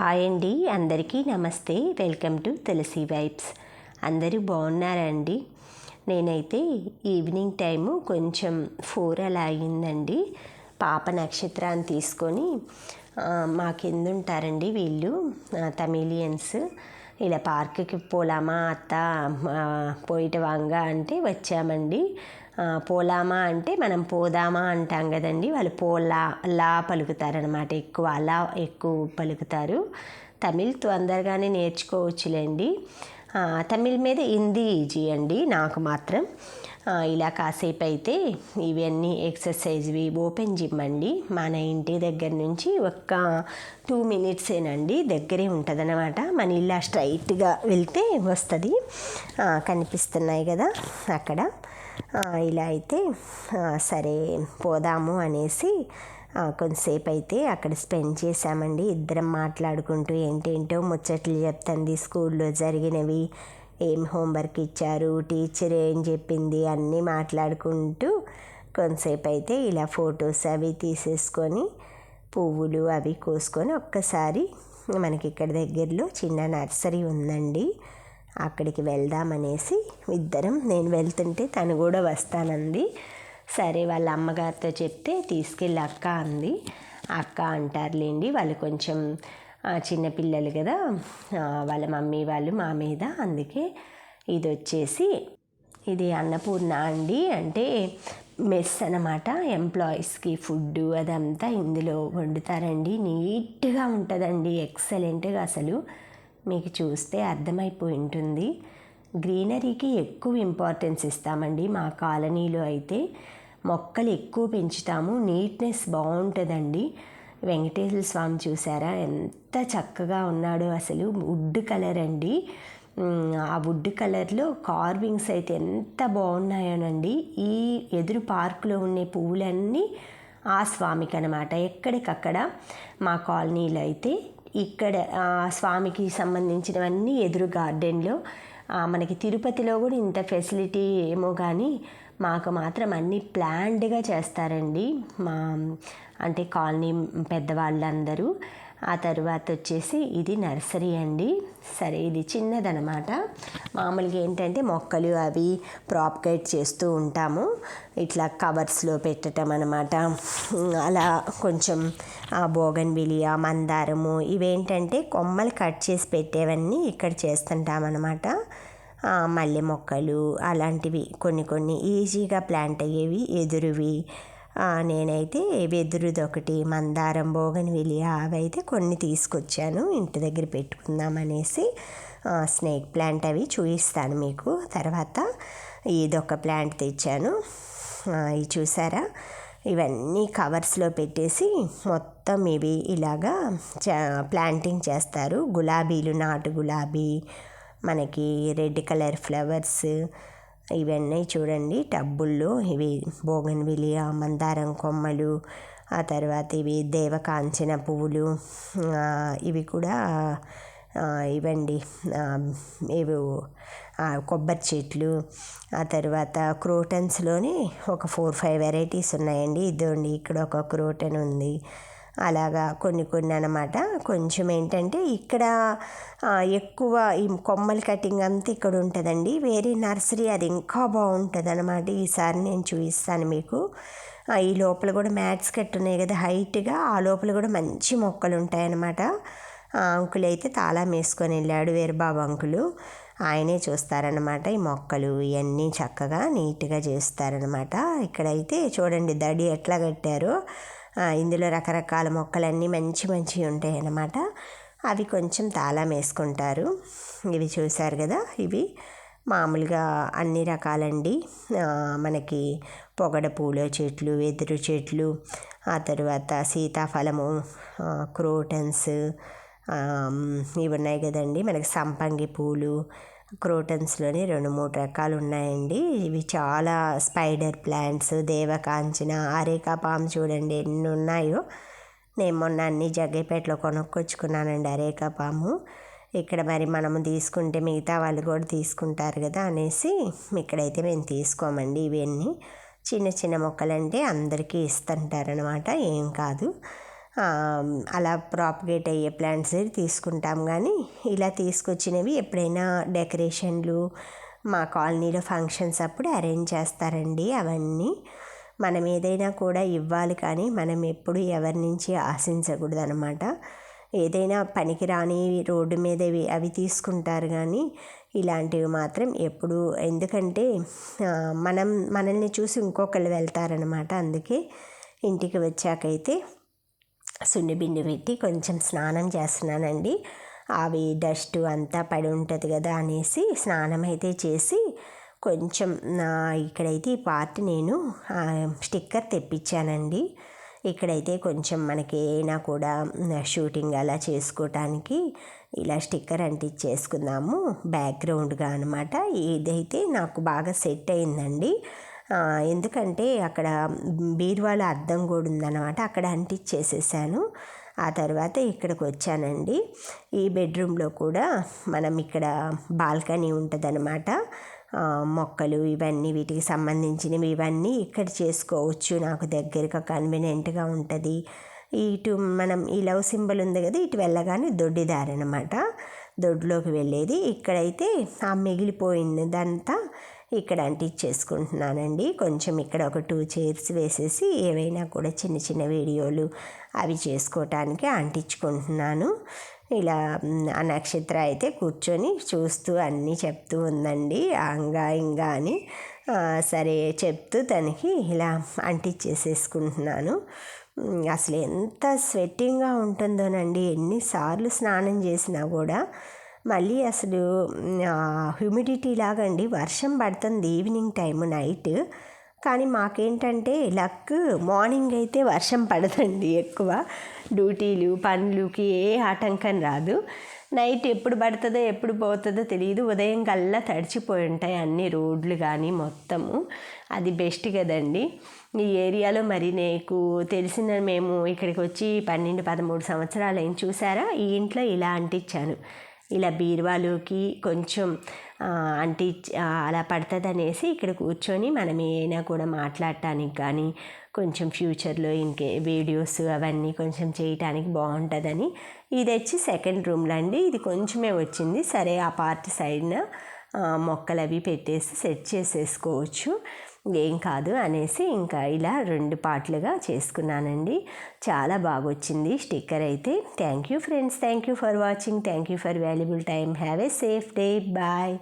Hi అండి. అందరికీ నమస్తే. Welcome to Tulasi vibes. అందరూ బాగున్నారండి? నేనైతే ఈవినింగ్ టైము కొంచెం ఫోర్ అలా అయ్యిందండి పాప నక్షత్రాన్ని తీసుకొని ఆ, మా కింద ఉంటారండి వీళ్ళు తమిలియన్స్ ఇలా పార్క్కి పోలామా అత్త పోయిట వాంగ అంటే వచ్చామండి. పోలామా అంటే మనం పోదామా అంటాం కదండి. వాళ్ళు పోలా లా పలుకుతారనమాట ఎక్కువ అలా ఎక్కువ పలుకుతారు. తమిళ్ తొందరగానే నేర్చుకోవచ్చులేండి. తమిళ్ మీద హిందీ ఈజీ అండి నాకు మాత్రం. ఇలా కాసేపు అయితే ఇవన్నీ ఎక్సర్సైజ్వి ఓపెన్ జిమ్ అండి. మన ఇంటి దగ్గర నుంచి ఒక్క టూ మినిట్సేనండి దగ్గరే ఉంటుంది అనమాట మన ఇలా స్ట్రైట్గా వెళ్తే వస్తుంది. కనిపిస్తున్నాయి కదా అక్కడ. ఇలా అయితే సరే పోదాము అనేసి కొంతసేపు అయితే అక్కడ స్పెండ్ చేశామండి. ఇద్దరం మాట్లాడుకుంటూ ఏంటేంటో ముచ్చట్లు చెప్తుంది. స్కూల్లో జరిగినవి ఏం హోంవర్క్ ఇచ్చారు టీచర్ ఏం చెప్పింది అన్నీ మాట్లాడుకుంటూ కొంతసేపు అయితే ఇలా ఫొటోస్ అవి తీసేసుకొని పువ్వులు అవి కోసుకొని ఒక్కసారి మనకి ఇక్కడ దగ్గరలో చిన్న నర్సరీ ఉందండి. అక్కడికి వెళ్దామనేసి ఇద్దరం నేను వెళ్తుంటే తను కూడా వస్తానంది. సరే వాళ్ళ అమ్మగారితో చెప్తే తీసుకెళ్ళి అక్క అంది. అక్క అంటారులేండి వాళ్ళు కొంచెం చిన్నపిల్లలు కదా వాళ్ళ మమ్మీ వాళ్ళు మా మీద. అందుకే ఇది వచ్చేసి ఇది అన్నపూర్ణ అండి. అంటే మెస్ అనమాట ఎంప్లాయీస్కి ఫుడ్ అదంతా ఇందులో వండుతారండి. నీట్గా ఉంటుందండి ఎక్సలెంట్గా అసలు. మీకు చూస్తే అర్థమైపోయి ఉంటుంది గ్రీనరీకి ఎక్కువ ఇంపార్టెన్స్ ఇస్తామండి మా కాలనీలో అయితే. మొక్కలు ఎక్కువ పెంచుతాము నీట్నెస్ బాగుంటుందండి. వెంకటేశ్వర స్వామి చూసారా? ఎంత చక్కగా ఉన్నాడో అసలు. వుడ్ కలర్ అండి. ఆ వుడ్ కలర్లో కార్వింగ్స్ అయితే ఎంత బాగున్నాయోనండి. ఈ ఎదురు పార్కులో ఉండే పువ్వులన్నీ ఆ స్వామికి అనమాట ఎక్కడికక్కడ మా కాలనీలో అయితే ఇక్కడ స్వామికి సంబంధించినవన్నీ ఎదురు గార్డెన్లో. మనకి తిరుపతిలో కూడా ఇంత ఫెసిలిటీ ఏమో కానీ మాకు మాత్రం అన్నీ ప్లాన్డ్గా చేస్తారండి. మా అంటే కాలనీ పెద్దవాళ్ళందరూ. ఆ తర్వాత వచ్చేసి ఇది నర్సరీ అండి. సరే ఇది చిన్నదనమాట. మామూలుగా ఏంటంటే మొక్కలు అవి ప్రాప్గైట్ చేస్తూ ఉంటాము. ఇట్లా కవర్స్లో పెట్టడం అనమాట అలా కొంచెం ఆ బోగన్ విలియా మందారము ఇవేంటంటే కొమ్మలు కట్ చేసి పెట్టేవన్నీ ఇక్కడ చేస్తుంటామన్నమాట. మల్లె మొక్కలు అలాంటివి కొన్ని కొన్ని ఈజీగా ప్లాంట్ అయ్యేవి ఎదురువి నేనైతే వెదురుది ఒకటి మందారం బోగన్ విలియా అవైతే కొన్ని తీసుకొచ్చాను. ఇంటి దగ్గర పెట్టుకుందామనేసి స్నేక్ ప్లాంట్ అవి చూపిస్తాను మీకు. తర్వాత ఇదొక ప్లాంట్ తెచ్చాను. ఇవి ఇది చూసారా? ఇవన్నీ కవర్స్లో పెట్టేసి మొత్తం ఇవి ఇలాగా ప్లాంటింగ్ చేస్తారు. గులాబీలు నాటు గులాబీ మనకి రెడ్ కలర్ ఫ్లవర్స్ ఇవన్నీ చూడండి. టబ్బుల్లో ఇవి బోగన్ విలియా మందారం కొమ్మలు ఆ తర్వాత ఇవి దేవకాంచన పువ్వులు ఇవి కూడా ఇవండి. ఇవి కొబ్బరి చెట్లు ఆ తర్వాత క్రోటన్స్లోనే ఒక ఫోర్ ఫైవ్ వెరైటీస్ ఉన్నాయండి. ఇదిగోండి ఇక్కడ ఒక క్రోటన్ ఉంది. అలాగా కొన్ని కొన్ని అనమాట కొంచెం ఏంటంటే ఇక్కడ ఎక్కువ ఈ కొమ్మల కటింగ్ అంతా ఇక్కడ ఉంటుందండి. వేరే నర్సరీ అది ఇంకా బాగుంటుంది అనమాట ఈసారి నేను చూపిస్తాను మీకు. ఈ లోపల కూడా మ్యాట్స్ కట్టి ఉన్నాయి కదా హైట్గా. ఆ లోపల కూడా మంచి మొక్కలు ఉంటాయన్నమాట. అంకులు అయితే తాళం వేసుకొని వెళ్ళాడు వీరబాబు అంకులు. ఆయనే చూస్తారనమాట ఈ మొక్కలు. ఇవన్నీ చక్కగా నీట్గా చేస్తారనమాట ఇక్కడైతే చూడండి దడి ఎట్లా కట్టారో. ఇందులో రకరకాల మొక్కలన్నీ మంచి మంచివి ఉంటాయి అన్నమాట. అవి కొంచెం తాళం వేసుకుంటారు. ఇవి చూశారు కదా? ఇవి మామూలుగా అన్ని రకాలండి. మనకి పొగడ పూల చెట్లు వెదురు చెట్లు ఆ తర్వాత సీతాఫలము క్రోటన్స్ ఇవి ఉన్నాయి కదండి. మనకి సంపంగి పూలు క్రోటన్స్లోని రెండు మూడు రకాలు ఉన్నాయండి ఇవి చాలా స్పైడర్ ప్లాంట్స్ దేవకాంచన అరేకా పామ్ చూడండి ఎన్ని ఉన్నాయో నేను మొన్న అన్ని జగ్గేపేటలో కొనుక్కొచ్చుకున్నానండి అరేకా పాము. ఇక్కడ మరి మనము తీసుకుంటే మిగతా వాళ్ళు కూడా తీసుకుంటారు కదా అనేసి ఇక్కడైతే మేము తీసుకోమండి ఇవన్నీ. చిన్న చిన్న మొక్కలంటే అందరికీ ఇస్తుంటారనమాట ఏం కాదు. అలా ప్రాపగేట్ అయ్యే ప్లాంట్స్ తీసుకుంటాం కానీ ఇలా తీసుకొచ్చినవి ఎప్పుడైనా డెకరేషన్లు మా కాలనీలో ఫంక్షన్స్ అప్పుడు అరేంజ్ చేస్తారండి అవన్నీ. మనం ఏదైనా కూడా ఇవ్వాలి కానీ మనం ఎప్పుడు ఎవరి నుంచి ఆశించకూడదు అనమాట ఏదైనా పనికిరాని రోడ్డు మీద అవి తీసుకుంటారు కానీ ఇలాంటివి మాత్రం ఎప్పుడు ఎందుకంటే మనం మనల్ని చూసి ఇంకొకళ్ళు వెళ్తారనమాట అందుకే ఇంటికి వచ్చాకైతే. సున్నిబిండి పెట్టి కొంచెం స్నానం చేస్తున్నానండి. అవి డస్ట్ అంతా పడి ఉంటుంది కదా అనేసి స్నానం అయితే చేసి కొంచెం నా ఇక్కడైతే ఈ పార్ట్ నేను స్టిక్కర్ తెప్పించానండి. ఇక్కడైతే కొంచెం మనకి ఏమైనా కూడా షూటింగ్ అలా చేసుకోవటానికి ఇలా స్టిక్కర్ అంటించేసుకుందాము బ్యాక్గ్రౌండ్గా అనమాట ఇదైతే నాకు బాగా సెట్ అయిందండి. ఎందుకంటే అక్కడ బీరువాల అద్దం కూడా ఉందన్నమాట. అక్కడ అంటించేసేసాను. ఆ తర్వాత ఇక్కడికి వచ్చానండి. ఈ బెడ్రూమ్లో కూడా మనం ఇక్కడ బాల్కనీ ఉంటుందన్నమాట. మొక్కలు ఇవన్నీ వీటికి సంబంధించినవి ఇవన్నీ ఇక్కడ చేసుకోవచ్చు. నాకు దగ్గరగా కన్వీనియంట్గా ఉంటుంది. ఇటు మనం ఈ లవ్ సింబల్ ఉంది కదా ఇటు వెళ్ళగానే దొడ్డిదారనమాట దొడ్లోకి వెళ్ళేది. ఇక్కడైతే ఆ మిగిలిపోయినదంతా ఇక్కడ అంటించేసుకుంటున్నానండి కొంచెం ఇక్కడ ఒక టూ చైర్స్ వేసేసి ఏవైనా కూడా చిన్న చిన్న వీడియోలు అవి చేసుకోవటానికి అంటించుకుంటున్నాను. ఇలా ఆ నక్షత్ర అయితే కూర్చొని చూస్తూ అన్నీ చెప్తూ ఉందండి. అంగా ఇంగా అని సరే చెప్తూ తనకి ఇలా అంటించేసేసుకుంటున్నాను. అసలు ఎంత స్వెట్టింగ్గా ఉంటుందోనండి. ఎన్నిసార్లు స్నానం చేసినా కూడా మళ్ళీ అసలు హ్యూమిడిటీ లాగండి. వర్షం పడుతుంది ఈవినింగ్ టైం నైట్ కానీ మాకేంటంటే లక్ మార్నింగ్ అయితే వర్షం పడదండి ఎక్కువ. డ్యూటీలు పనులకి ఏ ఆటంకం రాదు. నైట్ ఎప్పుడు పడుతుందో ఎప్పుడు పోతుందో తెలియదు. ఉదయం కల్లా తడిచిపోయి ఉంటాయి అన్ని రోడ్లు కానీ మొత్తము. అది బెస్ట్ కదండి. ఈ ఏరియాలో మరి నీకు తెలిసిన మేము ఇక్కడికి వచ్చి పన్నెండు పదమూడు సంవత్సరాలు ఏం చూసారా? ఈ ఇంట్లో ఇలా అంటించాను. ఇలా బీరువాలోకి కొంచెం అంటే అలా పడుతుంది అనేసి ఇక్కడ కూర్చొని మనం ఏమైనా కూడా మాట్లాడటానికి కానీ కొంచెం ఫ్యూచర్లో ఇంకే వీడియోస్ అవన్నీ కొంచెం చేయటానికి బాగుంటుందని. ఇది వచ్చి సెకండ్ రూమ్లో అండి ఇది కొంచెమే వచ్చింది. సరే ఆ పార్ట్ సైడ్న మొక్కలు అవి పెట్టేసి సెట్ చేసేసుకోవచ్చు. ఏం కాదు అనేసి ఇంకా ఇలా రెండు పార్ట్లుగా చేసుకున్నానండి. చాలా బాగా వచ్చింది స్టిక్కర్ అయితే. Thank you friends. Thank you for watching. Thank you for valuable time. Have a safe day. Bye.